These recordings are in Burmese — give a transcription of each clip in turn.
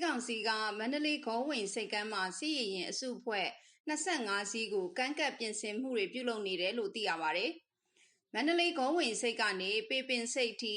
စစ်ကောင်စီကမန္တလေးဂေါဝင်စိတ်ကမ်းမှာစစ်ရရင်အစုအဖွဲ့25စီးကိုကန့်ကပ်ပြင်ဆင်မှုတွေပြုလုပ်နေတယ်လို့သိရပါတယ်။မန္တလေးဂေါဝင်စိတ်ကနေပေပင်စိတ်ထိ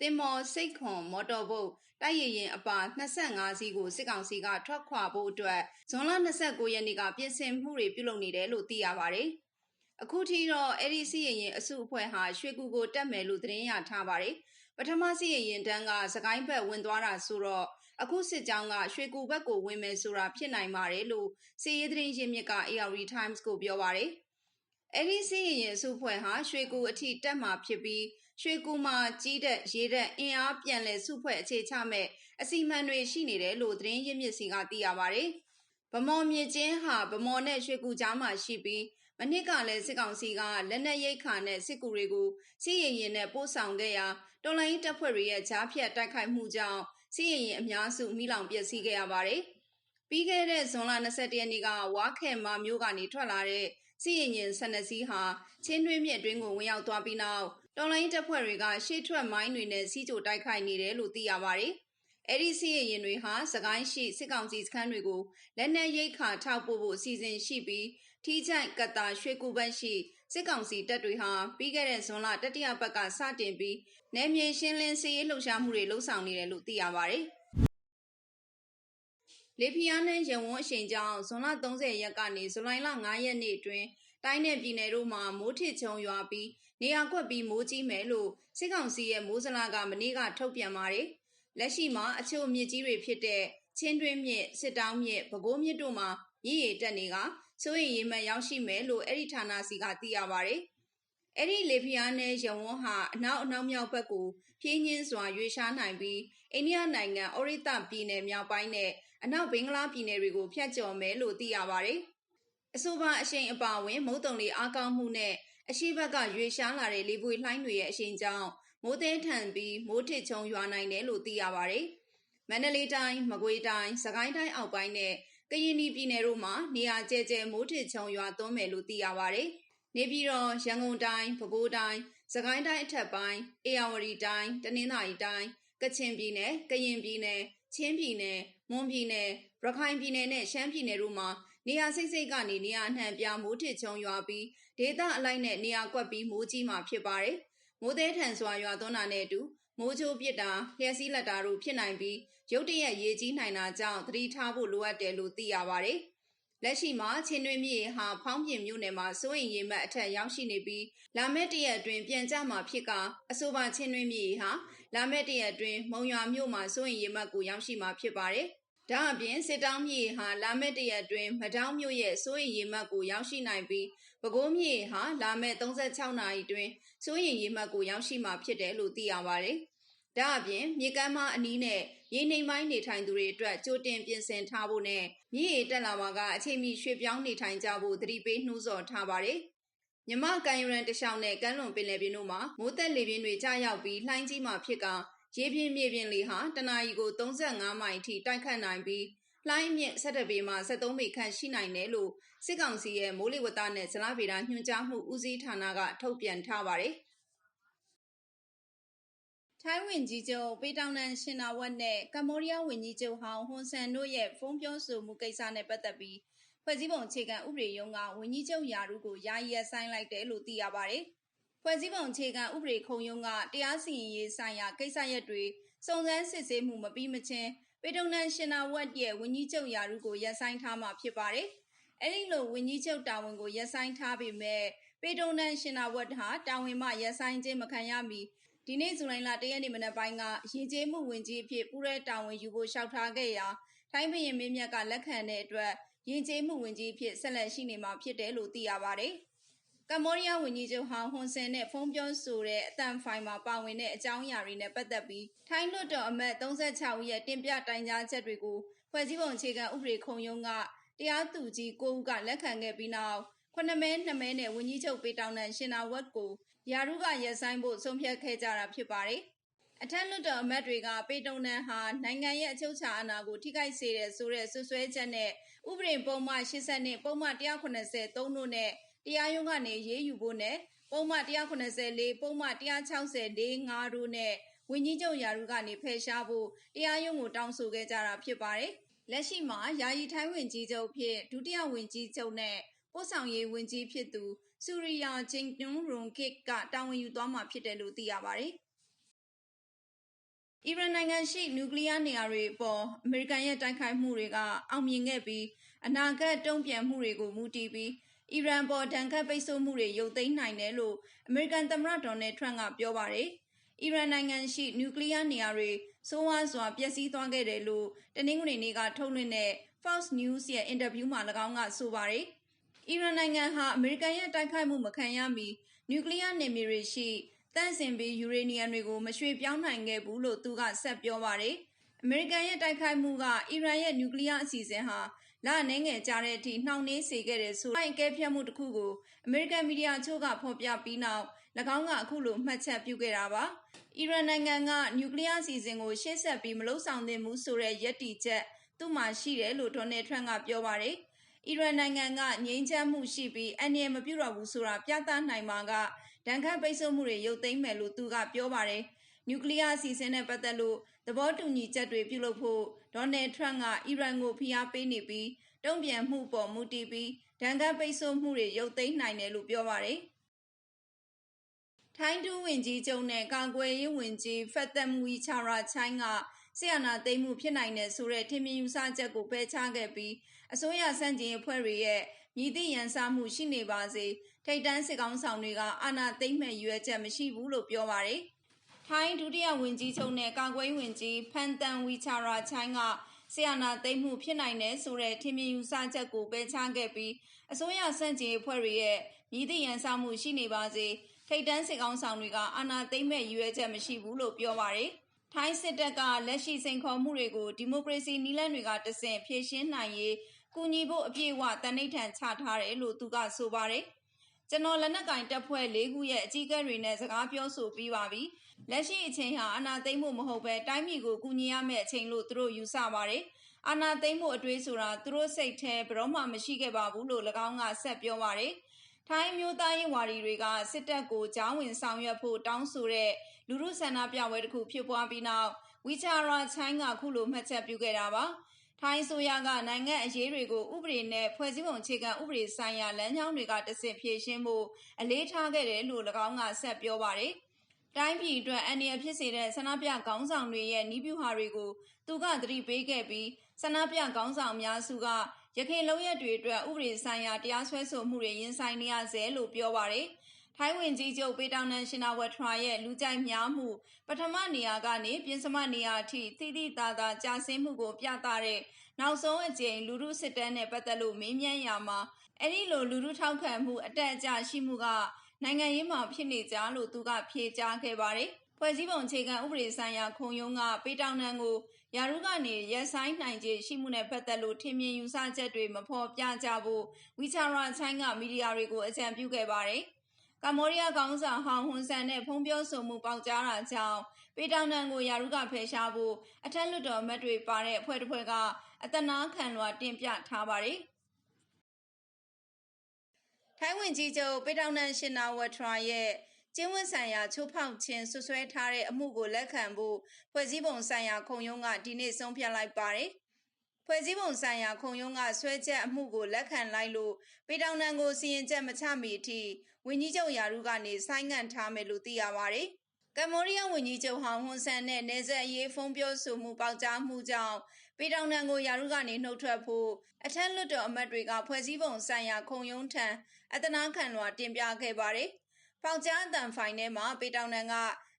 တင်မော်စိတ်ခွန်မော်တော်ဘုတ်တိုက်ရရင်အပါ25စီးကိုစစ်ကောင်စီကထွက်ခွာဖို့အတွက်ဇွန်လ29ရက်နေ့ကပြင်ဆင်မှုတွေပြုလုပ်နေတယ်လို့သိရပါတယ်။အခုထိတော့အဲ့ဒီစီရင်ရင်အစုအဖွဲ့ဟာရွှေကူကိုတက်မယ်လို့သတင်းရထားပါတယ်။ ပထမစီရင်ရင်တန်းကစကိုင်းဘက်ဝင်သွားတာဆိုတော့အခုစစ်ကြောင်းကရွှေကူဘက်ကိုဝင်မယ်ဆိုတာဖြစ်နိုင်ပါတယ်လို့စီရေးသတင်းရင်းမြစ်က AR Times ကိုပြောပါတယ်။အဲ့ဒီစီရင်ရင်အစုအဖွဲ့ဟာရွှေကူအထိတက်မှာဖြစ်ပြီးရွှေကူမှာကြီးတဲ့ရေတဲ့အင်အားပြန်လည်စုဖွဲ့အခြေချမဲ့အစီအမံတွေရှိနေတယ်လို့သတင်းရင်းမြစ်စီကသိရပါတယ်။ဗမော်မြေကျင်းဟာဗမော်နဲ့ရွှေကူကြားမှာရှိပြီးမနစ်ကလည်းစစ်ကောင်စီကလက်နက်ရိတ်ခါနဲ့စစ်ကူတွေကိုစီရင်ရင်နဲ့ပို့ဆောင်ခဲ့ရာ တော်လိုင်းတပ်ဖွဲ့တွေရဲ့ကြားဖြတ်တိုက်ခိုက်မှုကြောင့်စီရင်ရင်အများစုမိလောင်ပျက်စီးခဲ့ရပါတယ်။ပြီးခဲ့တဲ့ဇွန်လ22ရက်နေ့ကဝါခဲမာမျိုးကနေထွက်လာတဲ့စီရင်ရင်12စီးဟာချင်းတွင်းမြစ်တွင်းကိုဝင်ရောက်သွားပြီးနောက်တော်လိုင်းတပ်ဖွဲ့တွေကရှေ့ထွက်မိုင်းတွေနဲ့စီးကြိုတိုက်ခိုက်နေတယ်လို့သိရပါတယ်။အဲ့ဒီစီရင်ရင်တွေဟာစကိုင်းရှိစစ်ကောင်စီစခန်းတွေကိုလက်နက်ရိတ်ခါထောက်ပို့ဖို့အစီအစဉ်ရှိပြီးထီးချိုက်ကတာရွှေကူပန်းရှိ စစ်ကောင်စီတပ်တွေဟာပြီးခဲ့တဲ့ဇွန်လတတိယပတ်ကစတင်ပြီးနယ်မြေရှင်းလင်းစီးရေးလှုပ်ရှားမှုတွေလှုပ်ဆောင်နေတယ်လို့သိရပါတယ်။လေဖီယာနဲ့ရဝန်းအချိန်ကြောင့်ဇွန်လ30ရက်ကနေဇူလိုင်လ9ရက်နေ့အတွင်းတိုင်းနယ်ပြည်နယ်တို့မှာမိုးထစ်ချုံရွာပြီးနေရာကွက်ပြီးမိုးကြီးမယ်လို့စစ်ကောင်စီရဲ့မိုးစလာကမနေ့ကထုတ်ပြန်ပါတယ်။လက်ရှိမှာအချို့မြစ်ကြီးတွေဖြစ်တဲ့ချင်းတွင်းမြစ်စစ်တောင်းမြစ်ပဲခူးမြစ်တို့မှာရည်ရည်တက်နေက စိုးရင်ရေမှတ်ရောက်ရှိမယ်လို့အဲ့ဒီဌာနစီကသိရပါတယ်။အဲ့ဒီလေဖျားနဲ့ရဝန်းဟာအနောက်အနောက်မြောက်ဘက်ကိုဖြင်းညင်းစွာရွေရှားနိုင်ပြီးအိန္ဒိယနိုင်ငံအော်ရိတပြည်နယ်မြောက်ပိုင်းနဲ့အနောက်ဘင်္ဂလားပြည်နယ်တွေကိုဖျက်ကျော်မယ်လို့သိရပါတယ်။အဆိုပါအရှိန်အပါဝင်မုတ်တုံလေးအားကောင်းမှုနဲ့အရှိဘက်ကရွေရှားလာတဲ့လေပွေလှိုင်းတွေရဲ့အရှိန်ကြောင့်မိုးသေးထန်ပြီးမိုးထစ်ချုံရွာနိုင်တယ်လို့သိရပါတယ်။မန္တလေးတိုင်း၊မကွေးတိုင်း၊စကိုင်းတိုင်းအောက်ပိုင်းနဲ့ ကရင်ပြည်နယ်တို့မှာနေရာကျဲကျဲမိုးထစ်ချုံရွာသွန်းမယ်လို့သိရပါတယ်။နေပြည်တော်ရန်ကုန်တိုင်းပဲခူးတိုင်းစကိုင်းတိုင်းအထက်ပိုင်းအေရဝတီတိုင်းတနင်္သာရီတိုင်းကချင်ပြည်နယ်ကရင်ပြည်နယ်ချင်းပြည်နယ်မွန်ပြည်နယ်ရခိုင်ပြည်နယ်နဲ့ရှမ်းပြည်နယ်တို့မှာနေရာစိတ်စိတ်ကနေနေရာအနှံ့ပြမိုးထစ်ချုံရွာပြီးဒေသအလိုက်နဲ့နေရာကွက်ပြီးမိုးကြီးမှာဖြစ်ပါတယ်။မိုးသေးထန်စွာရွာသွန်းတာနဲ့အတူ မိုးချိုးပစ်တာလျှက်စီးလက်တာတို့ဖြစ်နိုင်ပြီးရုတ်တရက်ရေကြီးနိုင်တာကြောင့်သတိထားဖို့လိုအပ်တယ်လို့သိရပါတယ်။လက်ရှိမှာချင်းတွင်းမြေဟာဖောင်းပြင်မြို့နယ်မှာစိုးရင်ရေမှတ်အထက်ရောက်ရှိနေပြီးလာမယ့်တရက်အတွင်းပြန်ကျမှာဖြစ်ကအဆိုပါချင်းတွင်းမြေဟာလာမယ့်တရက်အတွင်းမုံရွာမြို့မှာစိုးရင်ရေမှတ်ကိုရောက်ရှိမှာဖြစ်ပါတယ်။ဒါအပြင်စစ်တောင်းမြေဟာလာမယ့်တရက်အတွင်းမတောင်းမြို့ရဲ့စိုးရင်ရေမှတ်ကိုရောက်ရှိနိုင်ပြီး ပဲခူးမြေဟာလာမယ့်36နာရီအတွင်းစိုးရင်ရေမှတ်ကိုရောက်ရှိမှာဖြစ်တယ်လို့သိရပါတယ်။ဒါအပြင်မြေကမ်းမအနီးနဲ့ရေနှိမ်ပိုင်းနေထိုင်သူတွေအတွက်ကြိုတင်ပြင်ဆင်ထားဖို့နဲ့မြစ်ရေတက်လာမှာကအချိန်မီရွှေ့ပြောင်းနေထိုင်ကြဖို့သတိပေးနှိုးဆော်ထားပါတယ်။မြမကန်ယူရန်တခြားနဲ့ကမ်းလွန်ပင်လယ်ပြင်တို့မှာမိုးသက်လေပြင်းတွေကြာရောက်ပြီးလှိုင်းကြီးမှာဖြစ်ကရေပြင်းမြေပြင်းလေဟာတနအီကို35မိုင်အထိတိုက်ခတ်နိုင်ပြီး လှိုင်းမြင့်17ပေမှ73ပေခန့်ရှိနိုင်တယ်လို့စစ်ကောင်စီရဲ့မိုးလေဝသနဲ့ဇလဗေဒညွှန်ကြားမှုဦးစီးဌာနကထုတ်ပြန်ထားပါတယ်။ထိုင်းဝန်ကြီးချုပ်ပေတောင်နန်ရှင်နာဝတ်နဲ့ကမ္ဘောဒီးယားဝန်ကြီးချုပ်ဟောင်းဟွန်ဆန်တို့ရဲ့ဖုန်းပြောဆိုမှုကိစ္စနဲ့ပတ်သက်ပြီးဖွဲ့စည်းပုံအခြေခံဥပဒေရုံးကဝန်ကြီးချုပ်ယာရုကိုယာယီရပ်ဆိုင်းလိုက်တယ်လို့သိရပါတယ်။ဖွဲ့စည်းပုံအခြေခံဥပဒေခုံရုံးကတရားစီရင်ရေးဆိုင်ရာကိစ္စရပ်တွေစုံစမ်းစစ်ဆေးမှုမပြီးမချင်း ပေတုံနန်ရှင်နာဝတ်ရဲ့ဝန်ကြီးချုပ်ယာရုကိုရပ်ဆိုင်းထားမှာဖြစ်ပါတယ်။အဲဒီလိုဝန်ကြီးချုပ်တာဝန်ကိုရပ်ဆိုင်းထားပေမဲ့ပေတုံနန်ရှင်နာဝတ်ဟာတာဝန်မှရပ်ဆိုင်းခြင်းမခံရမီဒီနေ့ဇူလိုင်လ၁ရက်နေ့မနက်ပိုင်းကရင်ကျေးမှုဝင်ကြီးအဖြစ်ပူရဲတာဝန်ယူဖို့လျှောက်ထားခဲ့ရာထိုင်းဘရင်မင်းမြတ်ကလက်ခံတဲ့အတွက်ရင်ကျေးမှုဝင်ကြီးအဖြစ်ဆက်လက်ရှိနေမှာဖြစ်တယ်လို့သိရပါတယ်။ ကမ္ဘောဒီးယားဝန်ကြီးချုပ်ဟောင်းဟွန်ဆန်နဲ့ဖုန်းပြောဆိုတဲ့အတန်ဖိုင်မှာပါဝင်တဲ့အကြောင်းအရာတွေနဲ့ပတ်သက်ပြီးထိုင်းလွှတ်တော်အမတ်36ဦးရဲ့တင်ပြတိုင်ကြားချက်တွေကိုဖွဲ့စည်းပုံအခြေခံဥပဒေခုံရုံးကတရားသူကြီး9ဦးကလက်ခံခဲ့ပြီးနောက်ခုနှစ်မဲနှစ်မဲနဲ့ဝန်ကြီးချုပ်ပေတောင်နန်ရှင်နာဝတ်ကိုယာရုကရက်ဆိုင်ဖို့ဆုံးဖြတ်ခဲ့ကြတာဖြစ်ပါတယ်။အထက်လွှတ်တော်အမတ်တွေကပေတုံနန်ဟာနိုင်ငံရဲ့အချုပ်အခြာအာဏာကိုထိခိုက်စေတဲ့ဆိုတဲ့ဆွဆွဲချက်နဲ့ဥပဒေပုံမှန်80နဲ့ပုံမှန်183တို့နဲ့ တရားရုံးကနေရေးယူဖို့နဲ့ ပုံမှန်184ပုံမှန်164 5တို့နဲ့ ဝန်ကြီးချုပ်ယာရုကနေ ဖယ်ရှားဖို့ တရားရုံးကို တောင်းဆိုခဲ့ကြတာ ဖြစ်ပါတယ်။လက်ရှိမှာ ယာယီထိုင်းဝန်ကြီးချုပ်ဖြစ် ဒုတိယဝန်ကြီးချုပ်နဲ့ ပို့ဆောင်ရေးဝန်ကြီးဖြစ်သူစူရီယာဂျင်တွန်းရွန်ကစ်ကတာဝန်ယူသွားမှာ ဖြစ်တယ်လို့ သိရပါတယ်။အီရန်နိုင်ငံရှိ နျူကလ িয়ার နေရာတွေအပေါ် အမေရိကန်ရဲ့ တိုက်ခိုက်မှုတွေက အောင်မြင်ခဲ့ပြီး အနာဂတ်တုံ့ပြန်မှုတွေကို မူတည်ပြီး အီရန်ပေါ်ဒဏ်ခတ်ပိတ်ဆို့မှုတွေရုပ်သိမ်းနိုင်တယ်လို့အမေရိကန်သမ္မတဒေါ်နယ်ထရန့်ကပြောပါတယ်။အီရန်နိုင်ငံရှိနျူကလ িয়ার နေရာတွေစိုးဝါးစွာပျက်စီးသွားခဲ့တယ်လို့တနင်္ဂနွေနေ့ကထုတ်လွှင့်တဲ့ Fox News ရဲ့အင်တာဗျူးမှာ၎င်းကဆိုပါတယ်။အီရန်နိုင်ငံဟာအမေရိကန်ရဲ့တိုက်ခိုက်မှုမခံရမီနျူကလ িয়ার နယ်မြေတွေရှိတန့်စင်ပြီးယူရေနီယံတွေကိုမရွှေ့ပြောင်းနိုင်ခဲ့ဘူးလို့သူကဆက်ပြောပါတယ်။အမေရိကန်ရဲ့တိုက်ခိုက်မှုကအီရန်ရဲ့နျူကလ িয়ার အစီအစဉ်ဟာ လအနေငယ်ကြားတဲ့အထိနှောင့်နှေးစေခဲ့တဲ့ဆိုတဲ့အကဲဖြတ်မှုတစ်ခုကိုအမေရိကန်မီဒီယာချို့ကဖော်ပြပြီးနောက်၎င်းကအခုလိုမှတ်ချက်ပြုခဲ့တာပါ။အီရန်နိုင်ငံကနျူကလ িয়ার အစီအစဉ်ကိုရှေ့ဆက်ပြီးမလုံဆောင်သင့်ဘူးဆိုတဲ့ယက်တီချက်သူ့မှာရှိတယ်လို့ဒေါ်နယ်ထရန့်ကပြောပါတယ်။အီရန်နိုင်ငံကငြိမ်းချမ်းမှုရှိပြီးအန္တရာယ်မပြုတော့ဘူးဆိုတာပြသနိုင်မှာကဒဏ်ခတ်ပိတ်ဆို့မှုတွေရုပ်သိမ်းမယ်လို့သူကပြောပါတယ်။ နျူကလ িয়ার အစီအစဉ်နဲ့ပတ်သက်လို့သဘောတူညီချက်တွေပြုလုပ်ဖို့ဒေါ်နယ်ထရန့်ကအီရန်ကိုဖိအားပေးနေပြီးတုံ့ပြန်မှုပေါ်မူတည်ပြီးဒဏ်ခတ်ပိတ်ဆို့မှုတွေရုပ်သိမ်းနိုင်တယ်လို့ပြောပါတယ်။ထိုင်းဒူးဝင်ကြီးချုပ်နဲ့ကာကွယ်ရေးဝင်ကြီးဖက်သက်မူချာရာချိုင်းကဆီယနာသိမ်းမှုဖြစ်နိုင်တဲ့ဆိုတဲ့ထင်မြင်ယူဆချက်ကိုဖယ်ချခဲ့ပြီးအစိုးရစန့်ကျင်အဖွဲ့တွေရဲ့မြည်သည့်ရန်စားမှုရှိနေပါစေထိတ်တန်းစစ်ကောင်းဆောင်တွေကအာဏာသိမ်းမဲ့ရွေးချက်မရှိဘူးလို့ပြောပါတယ်။ ထိုင်းဒုတိယဝန်ကြီးချုပ်နဲ့ကာကွယ်ဝင်ကြီးဖန်တန်ဝီချာရာချိုင်းကဆီယနာသိမ်းမှုဖြစ်နိုင်တဲ့ဆိုတဲ့ထင်မြင်ယူဆချက်ကိုပယ်ချခဲ့ပြီးအစိုးရစန့်ကျင်အဖွဲ့တွေရဲ့မြည်သည့်ရန်စားမှုရှိနေပါစေထိတ်တန်းစစ်ကောင်းဆောင်တွေကအာဏာသိမ်းမဲ့ရွေးချက်မရှိဘူးလို့ပြောပါတယ်။ထိုင်းစစ်တပ်ကလက်ရှိစိန်ခေါ်မှုတွေကိုဒီမိုကရေစီနည်းလမ်းတွေကတဆင့်ဖြေရှင်းနိုင်ရေးကူညီဖို့အပြည့်အဝတန်ဋိဌာန်ချထားတယ်လို့သူကဆိုပါတယ်။ ကျွန်တော်လက်နက်ကင်တပ်ဖွဲ့၄ခုရဲ့အကြီးအကဲတွေနဲ့စကားပြောဆိုပြီးပါပြီ။လက်ရှိအချိန်ဟာအနာသိမ့်မှုမဟုတ်ပဲတိုင်းပြည်ကိုကူညီရမယ့်အချိန်လို့သူတို့ယူဆပါတယ်။အာနာသိမ့်မှုအတွေးဆိုတာသူတို့စိတ်ထဲဘယ်တော့မှမရှိခဲ့ပါဘူးလို့၎င်းကဆက်ပြောပါတယ်။ထိုင်းမျိုးသားရေးဝါဒီတွေကစစ်တပ်ကိုကြောင်းဝင်ဆောင်ရွက်ဖို့တောင်းဆိုတဲ့လူမှုဆန္ဒပြပွဲတစ်ခုဖြစ်ပွားပြီးနောက်ဝီချာရာချိုင်းကခုလိုမှတ်ချက်ပြုခဲ့တာပါ။ ထိုင်းဆိုရကနိုင်ငံအရေးတွေကိုဥပဒေနဲ့ဖွဲ့စည်းပုံအခြေခံဥပဒေဆိုင်ရာလမ်းကြောင်းတွေကတဆင့်ဖြည့်ရှင်းဖို့အလေးထားခဲ့တယ်လို့၎င်းကဆက်ပြောပါတယ်။တိုင်းပြည်အတွက်အန္တရာယ်ဖြစ်စေတဲ့ဆန္ဒပြခေါင်းဆောင်တွေရဲ့နှီးပြူဟာတွေကိုသူကသတိပေးခဲ့ပြီးဆန္ဒပြခေါင်းဆောင်အများစုကရခိုင်လုံရက်တွေအတွက်ဥပဒေဆိုင်ရာတရားစွဲဆိုမှုတွေရင်ဆိုင်နေရဆဲလို့ပြောပါတယ်။ ထိုင်းဝင်ကြီးချုပ်ပေတောင်နန်ရှင်နာဝထရာရဲ့လူကြိုက်များမှု ပထမနေရာကနေပြင်စမနေရာအထိသိသိသာသာကြာဆင်းမှုကိုပြသတဲ့နောက်ဆုံးအကြိမ်လူမှုစစ်တမ်းနဲ့ပတ်သက်လို့မေးမြန်းရာမှာအဲ့ဒီလိုလူမှုထောက်ခံမှုအတက်အကျရှိမှုကနိုင်ငံရေးမှာဖြစ်နေကြလို့သူကဖြေကြားခဲ့ပါတယ်။ဖွဲ့စည်းပုံအခြေခံဥပဒေဆိုင်ရာခုံရုံးကပေတောင်နန်ကိုယာရုကနေရက်ဆိုင်နိုင်ခြေရှိမှုနဲ့ပတ်သက်လို့ထင်မြင်ယူဆချက်တွေမဖော်ပြကြဖို့ဝီချာရာချိုင်းကမီဒီယာတွေကိုအကြံပြုခဲ့ပါတယ်။ ကမ္ဘောဒီးယားခေါင်းဆောင်ဟောင်ဟွန်ဆန်နဲ့ဖုံးပြောဆိုမှုပေါက်ကြားတာကြောင့်ပေတောင်တန်ကိုယာရုကဖယ်ရှားဖို့အထက်လွှတ်တော်အမတ်တွေပါတဲ့အဖွဲ့တစ်ဖွဲ့ကအတနာခံလွှာတင်ပြထားပါတယ်။ထိုင်းဝင်ကြီးချုပ်ပေတောင်တန်ရှင်နာဝထရာရဲ့ကျင်းဝတ်ဆိုင်ရာချိုးဖောက်ခြင်းဆွဆွဲထားတဲ့အမှုကိုလက်ခံဖို့ဖွဲ့စည်းပုံဆိုင်ရာခုံရုံးကဒီနေ့ဆုံးဖြတ်လိုက်ပါတယ်။ ဖွဲ့စည်းပုံဆိုင်ရာခုံရုံးကဆွဲချက်အမှုကိုလက်ခံလိုက်လို့ပေတောင်တန်ကိုစီရင်ချက်မချမီအထိဝန်ကြီးချုပ်ယာရုကနေဆိုင်းငံ့ထားမယ်လို့သိရပါတယ်။ကမ္ဘောဒီးယားဝန်ကြီးချုပ်ဟောင်ဟွန်ဆန်နဲ့နေဆက်အရေးဖုံးပြောဆိုမှုပေါက်ကြားမှုကြောင့်ပေတောင်တန်ကိုယာရုကနေနှုတ်ထွက်ဖို့အထက်လွှတ်တော်အမတ်တွေကဖွဲ့စည်းပုံဆိုင်ရာခုံရုံးထံအတနာခံလွှာတင်ပြခဲ့ပါတယ်။ပေါက်ကြားအတန်ဖိုင်ထဲမှာပေတောင်တန်က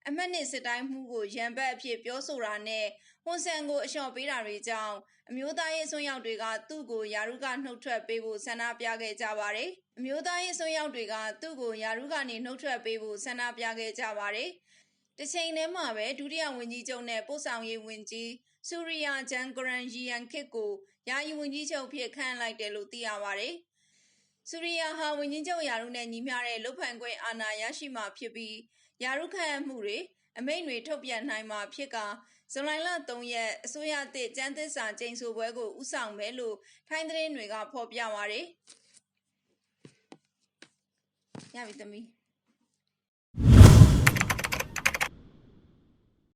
အမတ်နှစ်စစ်တိုင်းမှုကိုရန်ဘက်အဖြစ်ပြောဆိုတာနဲ့ ဟွန်ဆန်ကိုအလျှော့ပေးတာတွေကြောင့်အမျိုးသားရေးအစွန်းရောက်တွေကသူ့ကိုယာရုကနှုတ်ထွက်ပေးဖို့ဆန္ဒပြခဲ့ကြပါတယ်။အမျိုးသားရေးအစွန်းရောက်တွေကသူ့ကိုယာရုကနေနှုတ်ထွက်ပေးဖို့ဆန္ဒပြခဲ့ကြပါတယ်။တစ်ချိန်တည်းမှာပဲဒုတိယဝန်ကြီးချုပ်နဲ့ပို့ဆောင်ရေးဝန်ကြီးဆူရီယာဂျန်ဂရန်ယီယန်ခစ်ကိုယာယီဝန်ကြီးချုပ်ဖြစ်ခန့်လိုက်တယ်လို့သိရပါတယ်။ဆူရီယာဟာဝန်ကြီးချုပ်ယာရုနဲ့ညီမျှတဲ့လုတ်ဖန်ခွင့်အာဏာရရှိမှဖြစ်ပြီးယာရုခန့်မှုတွေ အမိန့်တွေထုတ်ပြန်နိုင်မှာဖြစ်ကဇွန်လလ3ရက်အစိုးရသစ်ကျန်းသစ္စာကျိန်ဆိုပွဲကိုဥဆောင်မယ်လို့ထိုင်းသတင်းတွေကဖော်ပြပါရယ်။ရပြီသမီး။